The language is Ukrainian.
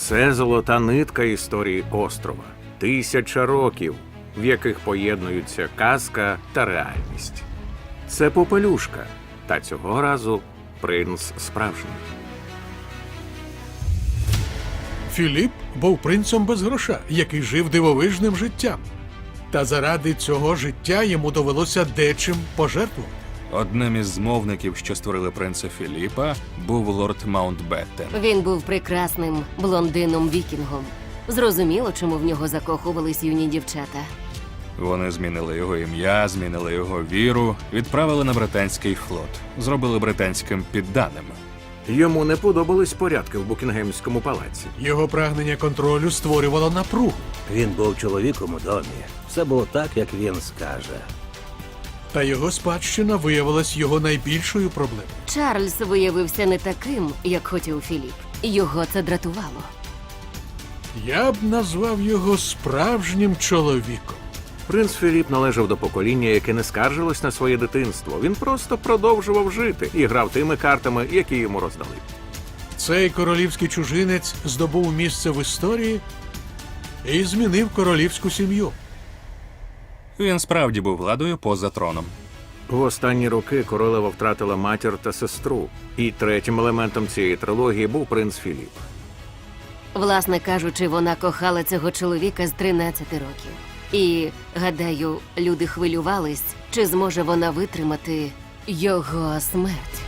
Це золота нитка історії острова. Тисяча років, в яких поєднуються казка та реальність. Це попелюшка, та цього разу принц справжній. Філіп був принцем без гроша, який жив дивовижним життям. Та заради цього життя йому довелося дечим пожертвувати. Одним із змовників, що створили принца Філіпа, був лорд Маунтбеттен. Він був прекрасним блондином вікінгом. Зрозуміло, чому в нього закохувались юні дівчата. Вони змінили його ім'я, змінили його віру, відправили на британський флот, зробили британським підданим. Йому не подобались порядки в Букінгемському палаці. Його прагнення контролю створювало напругу. Він був чоловіком у домі. Все було так, як він скаже. Та його спадщина виявилась його найбільшою проблемою. Чарльз виявився не таким, як хотів Філіп. Його це дратувало. Я б назвав його справжнім чоловіком. Принц Філіп належав до покоління, яке не скаржилось на своє дитинство. Він просто продовжував жити і грав тими картами, які йому роздали. Цей королівський чужинець здобув місце в історії і змінив королівську сім'ю. Він справді був владою поза троном. В останні роки королева втратила матір та сестру, і третім елементом цієї трилогії був принц Філіп. Власне кажучи, вона кохала цього чоловіка з 13 років. І, гадаю, люди хвилювались, чи зможе вона витримати його смерть.